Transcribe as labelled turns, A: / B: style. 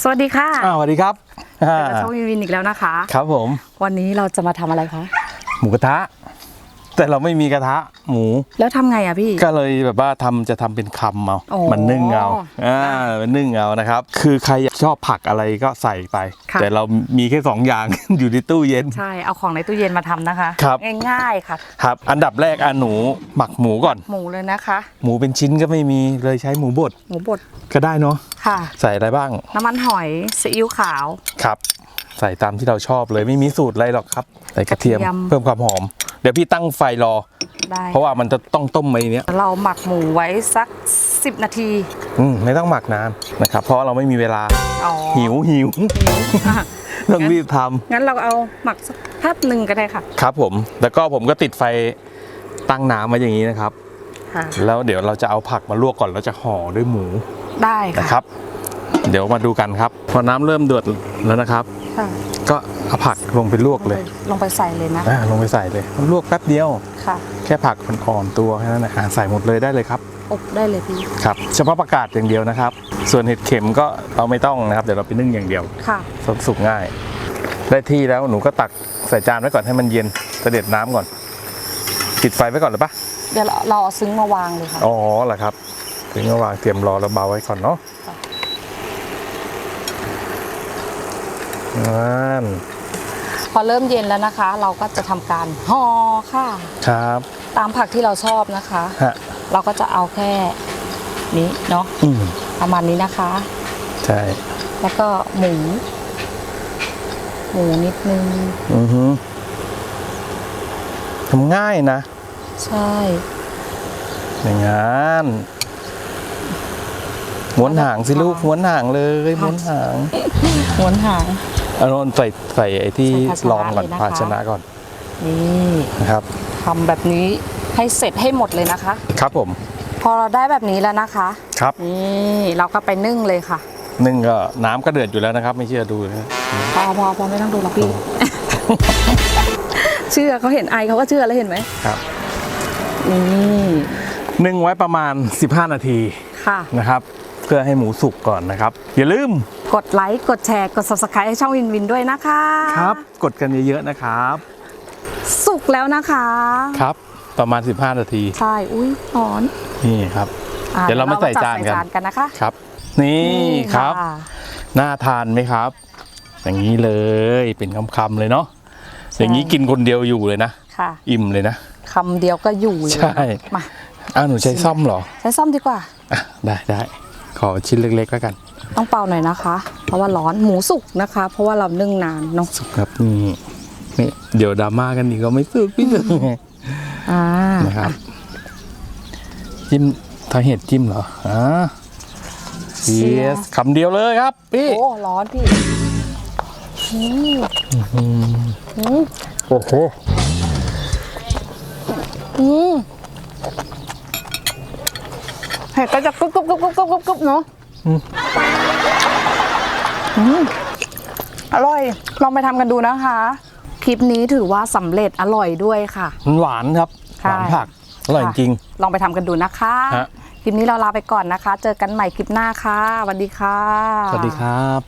A: สวัสดีค่ะ
B: อ้าวสวัสดีครับอ่า
A: เจอกับช่องวินวินอีกแล้วนะคะ
B: ครับผม
A: วันนี้เราจะมาทำอะไรคะ
B: หมูกระทะ แต่เราไม่มีกระทะหมู
A: แล้วทำไงอะพี่
B: ก็เลยแบบว่าทำจะทำเป็นคำเอา
A: โอ้
B: มันนึ่งเอาอ่ามันนึ่งเอานะครับ คือใครชอบผักอะไรก็ใส่ไป
A: ค่ะ
B: แต่เรามีแค่สองอย่าง อยู่ในตู้เย็น
A: ใช่ เอาของในตู้เย็นมาทำนะคะ
B: ครับ
A: ง่ายๆค่ะ
B: ครับ อันดับแรกอันหนูหมักหมูก่อน
A: หมูเลยนะคะ
B: หมูเป็นชิ้นก็ไม่มีเลยใช้หมูบด
A: หมูบด
B: ก็ได้เนาะ
A: ค่ะ
B: ใส่อะไรบ้าง
A: น้ำมันหอยซีอิ๊วขาว
B: ครับ ใส่ตามที่เราชอบเลยไม่มีสูตรอะไรหรอกครับ ใส่กระเทียม
A: กระเทียม
B: เพิ่มความหอม เดี๋ยวพี่ตั้งไฟรอ
A: ได้
B: เพราะว่ามันจะต้องต้มไว้เนี้ย
A: เราหมักหมูไว้สัก 10 นาที
B: อืมไม่ต้องหมักนานนะครับ เพราะเราไม่มีเวลา
A: อ๋อ
B: หิวหิว
A: อะ
B: ต้องรีบท
A: งั้นเราเอาหมักสักแป๊บหนึ่งก็ได้ค่ะำ
B: ครับผม แล้วก็ผมก็ติดไฟตั้งน้ำมาอย่างนี้นะครับ
A: ค่ะ
B: แล้วเดี๋ยวเราจะเอาผักมาลวกก่อนแล้วจะห่อด้วยหมู
A: ได้
B: นะค
A: ค่ะ
B: รับ เดี๋ยวมาดูกันครับ พอน้ำเริ่มเดือดแล้วนะครับ
A: ค่ะ
B: ก็เอาผักลงไปลวกเลย
A: ลงไปใส่เลยนะ
B: อ่าลงไปใส่เลยลวกแป๊บเดียว
A: ค่ะ
B: แค่ผักมันอ่อนตัวแค่นั้นนะอ่าใส่หมดเลยได้เลยครับ
A: อบได้เลยพี่
B: ครับเฉพาะประกาศอย่างเดียวนะครับ ส่วนเห็ดเข็มก็เราไม่ต้องนะครับเดี๋ยวเราไปนึ่งอย่างเดียว
A: ค่ะ
B: สุกง่าย ได้ที่แล้วหนูก็ตักใส่จานไว้ก่อนให้มันเย็นเสด็จน้ำก่อนปิดไฟไว้ก่อนหรือปะ
A: เดี๋ยวเราเราเอาซึ้งมาวางเลยค่ะ
B: อ๋อเหรอครับ ถึงระหว่างเตรียมรอแล้วเบาไว้ก่อนเนาะ
A: ค่ะ
B: นั่น
A: พอเริ่มเย็นแล้วนะคะ เราก็จะทำการห่อค่ะ
B: ครับ
A: ตามผักที่เราชอบนะคะ
B: ฮะ
A: เราก็จะเอาแค่นี้เนาะ
B: อืม
A: ประมาณนี้นะคะ
B: ใช่
A: แล้วก็หมูหมูนิดนึง
B: อือฮึทำง่ายนะ
A: ใช่
B: อย่างงั้นม้วนหางสิลูกม้วนหางเลยม้วนหาง
A: ม้วนหาง
B: เอานนใส่ใส่ไอ้ที่
A: ใส่ภาชนะ
B: รองก่อน
A: เลยนะคะ
B: ภาชนะก่อน
A: นี่
B: นะครับ
A: ทำแบบนี้ให้เสร็จให้หมดเลยนะคะ
B: ครับผม
A: พอเราได้แบบนี้แล้วนะคะ
B: ครับ
A: นี่เราก็ไปนึ่งเลยค่ะ
B: นึ่งก็น้ำก็เดือดอยู่แล้วนะครับ ไม่เชื่อดูนะ
A: พอพอพอไม่ต้องดูหรอกพี่ เชื่อเขาเห็นไอเขาก็เชื่อแล้วเห็นไหม
B: ครับ
A: นี่
B: นึ่งไว้ประมาณ 15 นาที
A: ค่ะ
B: นะครับ เพื่อให้หมูสุกก่อนนะครับ อย่าลืม
A: กดไลค์กดแชร์กด subscribe ให้ช่องวินวินด้วยนะคะ
B: ครับ กดกันเยอะๆนะครับ
A: สุกแล้วนะคะ
B: ครับประมาณ 15 นาที
A: ใช่อุ้ยร้อน
B: นี่ครับ
A: อะ
B: เดี๋ยวเรามาใส่จานกัน
A: ใส่จานกันนะคะ
B: ครับ นี่ครับ
A: ค่ะ
B: น่าทานไหมครับ อย่างนี้เลยเป็นคำๆเลยเนาะอย่างนี้กินคนเดียวอยู่เลยนะ
A: ค่ะ
B: อิ่มเลยนะ
A: คำเดียวก็อยู่เลย
B: ใช่
A: มา
B: อ้าวหนูใช้ซ่อมเหรอ
A: ใช้ซ่อมดีกว่า
B: อะได้ได้ขอชิ้นเล็กๆแล้วกัน
A: ต้องเป่าหน่อยนะคะ เพราะว่าร้อนหมูสุกนะคะ เพราะว่าเรานึ่งนานเนาะ
B: สุกครับนี่นี่เดี๋ยวดราม่ากันอีกก็ไม่สุกพี่สุก
A: อ่า
B: นะครับจิ้มทาเห็ดจิ้มเหรออ่าเชียสคำเดียวเลยครับพี่
A: โอ้ร้อนพี่อืมอืม
B: โอ้โห
A: อืมเห็ดก็จะกรุบกรุบกรุบกรุบกรุบกรุบกรุบเนาะอืมอร่อย ลองไปทำกันดูนะคะ คลิปนี้ถือว่าสำเร็จอร่อยด้วยค่ะ
B: มันหวานครับห
A: ใช่
B: วานผัก อร่อยจริง
A: ลองไปทำกันดูนะคะ
B: ฮะ
A: คลิปนี้เราลาไปก่อนนะคะ เจอกันใหม่คลิปหน้าค่ะสวัสดีค่ะ
B: สวัสดีครับ